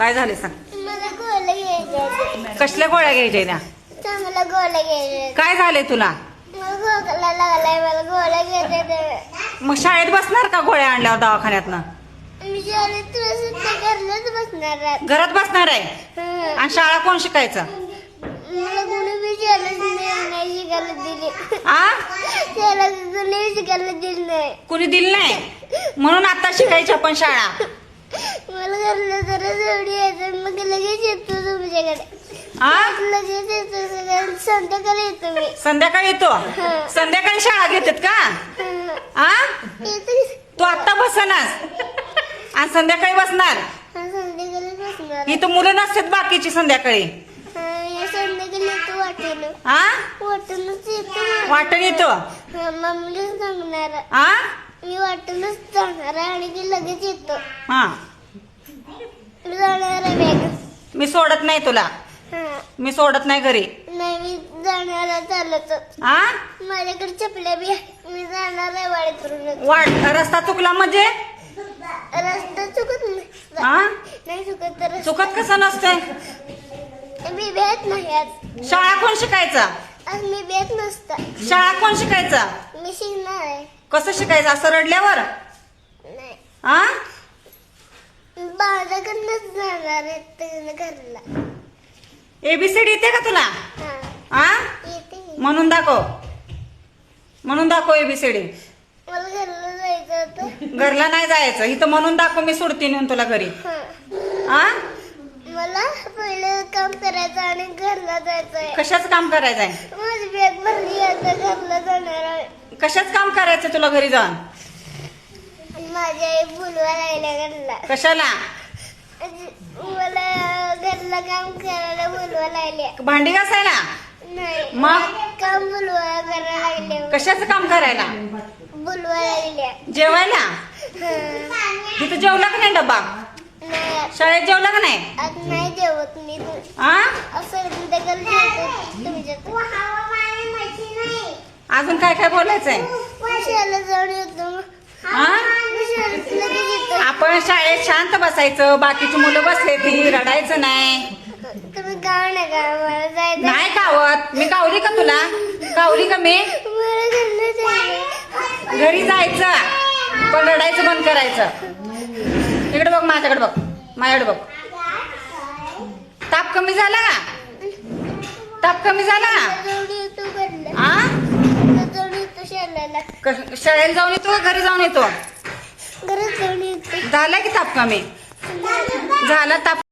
काय झाले सांग. मला गोळ्या घ्यायच्या कसल्या गोळ्या घ्यायच्या त्या? चांगला गोळ्या घ्यायच्या काय झाले तुला? मला खोकला लागलाय मला गोळ्या घ्यायच्या मग शाळेत बसणार का गोळ्या आणल्यावर दवाखान्यातनं? मी शाळेत तुला सुद्धा घरलाच बसणार आहे. घरात बसणार आहे? हं. आणि शाळा कोण शिकायचं? मला कोणी बी शाळेत नाही नाही शिकायला दिली. आ? त्याला कोणी शिकायला दिली नाही. कुणी दिलं नाही? म्हणून आता शिकायची आपण शाळा. मला घरला जरा जोडी यायचं मग लगेच येतो तुमच्याकडे. आ? लगेच येतो संध्याकाळी येतो मी. संध्याकाळी येतो? संध्याकाळी शाळा घेतात का? हं. आ? येतो. तू आत्ता बसनास आणि संध्याकाळी बसणार? हा, संध्याकाळी बसणार. इथं मुलं नसतात बाकीची संध्याकाळी. हा, या संध्याकाळी येतो वाटेल आ? वाटूनच येतो. वाटण येतो? हा, मम्मीला सांगणार. आ? मी वाटूनच जाणार आहे आणि ती लगेच येतो. हा. मी जाणार आहे मी सोडत नाही तुला. हा. मी सोडत नाही घरी. नाही मी जाणार आहे चालत. आ? माझ्याकडे चपल्या बी. मी जाणार आहे वाडीतून वाट रस्ता चुकला म्हणजे? रस्ता चुकत नाही. नाही चुकत तर चुकत कसं नसतंय? मी भेट नाही आज. शाळा कोण शिकायचं? आज मी भेट नसता. शाळा कोण शिकायचं? मी शिकणार आहे. कसं शिकायचं? असं रडल्यावर? नाही. आ? माझ्याकडनंच जाणार आहे त्याच्या घरला. एबीसीडी येते का तुला? हा. आ? येते मी. म्हणून दाखव. म्हणून दाखव एबीसीडी मला घरला जायचं होतं. घरला नाही जायचं. इथं म्हणून दाखव मी सोडते नेऊन तुला घरी. हा. आ? मला पहिलं काम करायचं आणि घरला जायचं आहे कशाच काम करायचंय? माझी बॅग भरली आता घरला जाणार आहे. कशाच काम करायचं तुला घरी जाऊन? आणि माझी आई बोलवा लागल्या घरला. कशाला? मला घरला काम करायला बोलवा लागल्या. भांडी घासायला? नाही. मग? काम बोलवा करायला लागल्या. कशाचं काम करायला? बोलवा लागल्या. जेवायला? हं. तिथं जेवला का नाही डब्बा? नाही. शाळेत जेवला का नाही? आज नाही जेवत मी. आ? असं संध्याकाळी जेवतो. तुमच्यात अजून काय काय बोलायचंय? आपण शाळेत शांत बसायचं बाकीची मुलं बसले ती रडायचं नाही. नाही कावत मी कावली का तुला? कावली का मी? घरी जायचं पण रडायचं बंद करायचं. इकडे बघ माझ्याकडे बघ. माझ्याकडे बघ. ताप कमी झाला का? ताप कमी झाला का जाऊन येतो घरला आ जाऊन येतो शाळेला क- शाळेला जाऊन येतो का? घरी जाऊन येतो? घरात जाऊन येतो. झाला की ताप कमी झाला ताप